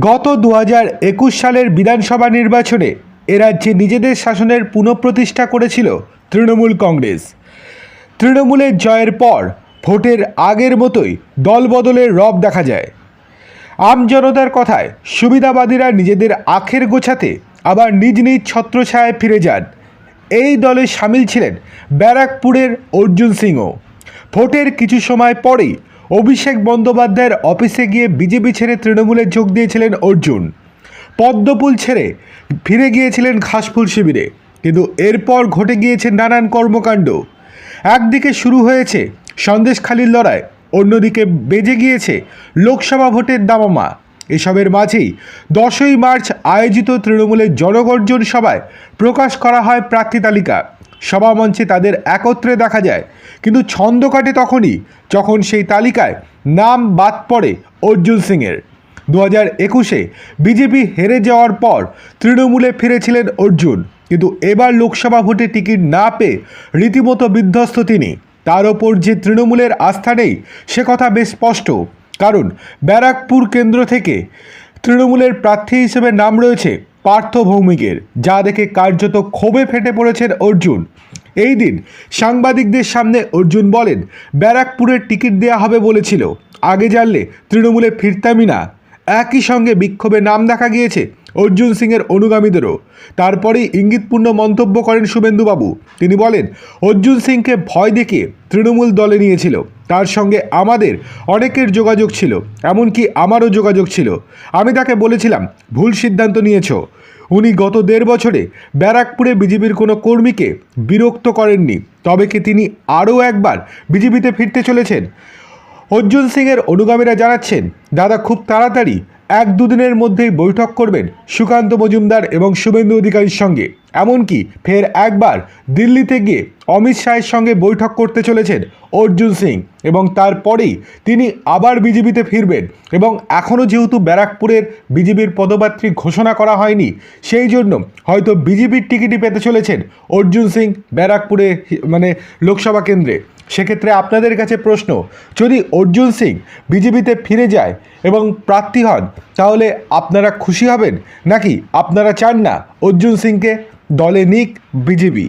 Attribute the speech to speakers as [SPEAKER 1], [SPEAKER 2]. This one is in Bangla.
[SPEAKER 1] গত দু সালের বিধানসভা নির্বাচনে এ রাজ্যে নিজেদের শাসনের পুনঃপ্রতিষ্ঠা করেছিল তৃণমূল কংগ্রেস। তৃণমূলের জয়ের পর ভোটের আগের মতোই দলবদলের রব দেখা যায়। আম জনতার কথায় সুবিধাবাদীরা নিজেদের আখের গোছাতে আবার নিজ নিজ ছত্রছায়ায় ফিরে যান। এই দলে সামিল ছিলেন ব্যারাকপুরের অর্জুন সিংও। ভোটের কিছু সময় পরেই অভিষেক বন্দ্যোপাধ্যায়ের অফিসে গিয়ে বিজেপি ছেড়ে তৃণমূলে যোগ দিয়েছিলেন অর্জুন। পদ্মপুল ছেড়ে ফিরে গিয়েছিলেন ঘাসফুল শিবিরে। কিন্তু এরপর ঘটে গিয়েছে নানান কর্মকাণ্ড। একদিকে শুরু হয়েছে সন্দেশখালির লড়াই, অন্যদিকে বেজে গিয়েছে লোকসভা ভোটের দামামা। এসবের মাঝেই দশই মার্চ আয়োজিত তৃণমূলের জনগর্জন সভায় প্রকাশ করা হয় প্রার্থী তালিকা। সভামঞ্চে তাদের একত্রে দেখা যায়। কিন্তু ছন্দ কাটে তখনই যখন সেই তালিকায় নাম বাদ পড়ে অর্জুন সিংয়ের। দু হাজার একুশে বিজেপি হেরে যাওয়ার পর তৃণমূলে ফিরেছিলেন অর্জুন। কিন্তু এবার লোকসভা ভোটে টিকিট না পেয়ে রীতিমতো বিধ্বস্ত তিনি। তার ওপর যে তৃণমূলের আস্থা নেই, সে কথা বেশ স্পষ্ট। কারণ ব্যারাকপুর কেন্দ্র থেকে তৃণমূলের প্রার্থী হিসেবে নাম রয়েছে পার্থ ভৌমিকের যা দেখে কার্যত ক্ষোভে ফেটে পড়েছেন অর্জুন। এই দিন সাংবাদিকদের সামনে অর্জুন বলেন, ব্যারাকপুরের টিকিট দেওয়া হবে বলেছিল। আগে জানলে তৃণমূলে ফিরতামই না। একই সঙ্গে বিক্ষোভে নাম দেখা গিয়েছে অর্জুন সিংয়ের অনুগামীদেরও। তারপরেই ইঙ্গিতপূর্ণ মন্তব্য করেন শুভেন্দুবাবু। তিনি বলেন, অর্জুন সিংকে ভয় দেখিয়ে তৃণমূল দলে নিয়েছিল। তার সঙ্গে আমাদের অনেকের যোগাযোগ ছিল, এমনকি আমারও যোগাযোগ ছিল। আমি তাকে বলেছিলাম, ভুল সিদ্ধান্ত নিয়েছ। উনি গত দেড় বছরে ব্যারাকপুরে বিজেপির কোনো কর্মীকে বিরক্ত করেননি। তবে কি তিনি আরও একবার বিজেপিতে ফিরতে চলেছেন? অর্জুন সিংয়ের অনুগামীরা জানাচ্ছেন, দাদা, খুব তাড়াতাড়ি এক দুদিনের মধ্যেই বৈঠক করবেন সুকান্ত মজুমদার এবং শুভেন্দু অধিকারীর সঙ্গে। এমনকি ফের একবার দিল্লিতে গিয়ে অমিত শাহের সঙ্গে বৈঠক করতে চলেছেন অর্জুন সিং এবং তারপরেই তিনি আবার বিজেপিতে ফিরবেন এবং এখনও যেহেতু ব্যারাকপুরের বিজেপির পদযাত্রী ঘোষণা করা হয়নি, সেই জন্য হয়তো বিজেপির টিকিটই পেতে চলেছেন অর্জুন সিং ব্যারাকপুরে মানে লোকসভা কেন্দ্রে। সেক্ষেত্রে আপনাদের কাছে প্রশ্ন, যদি অর্জুন সিং বিজেপিতে ফিরে যায় এবং প্রার্থী হন, তাহলে আপনারা খুশি হবেন নাকি আপনারা চান না অর্জুন সিংকে দলে নিক বিজেপি?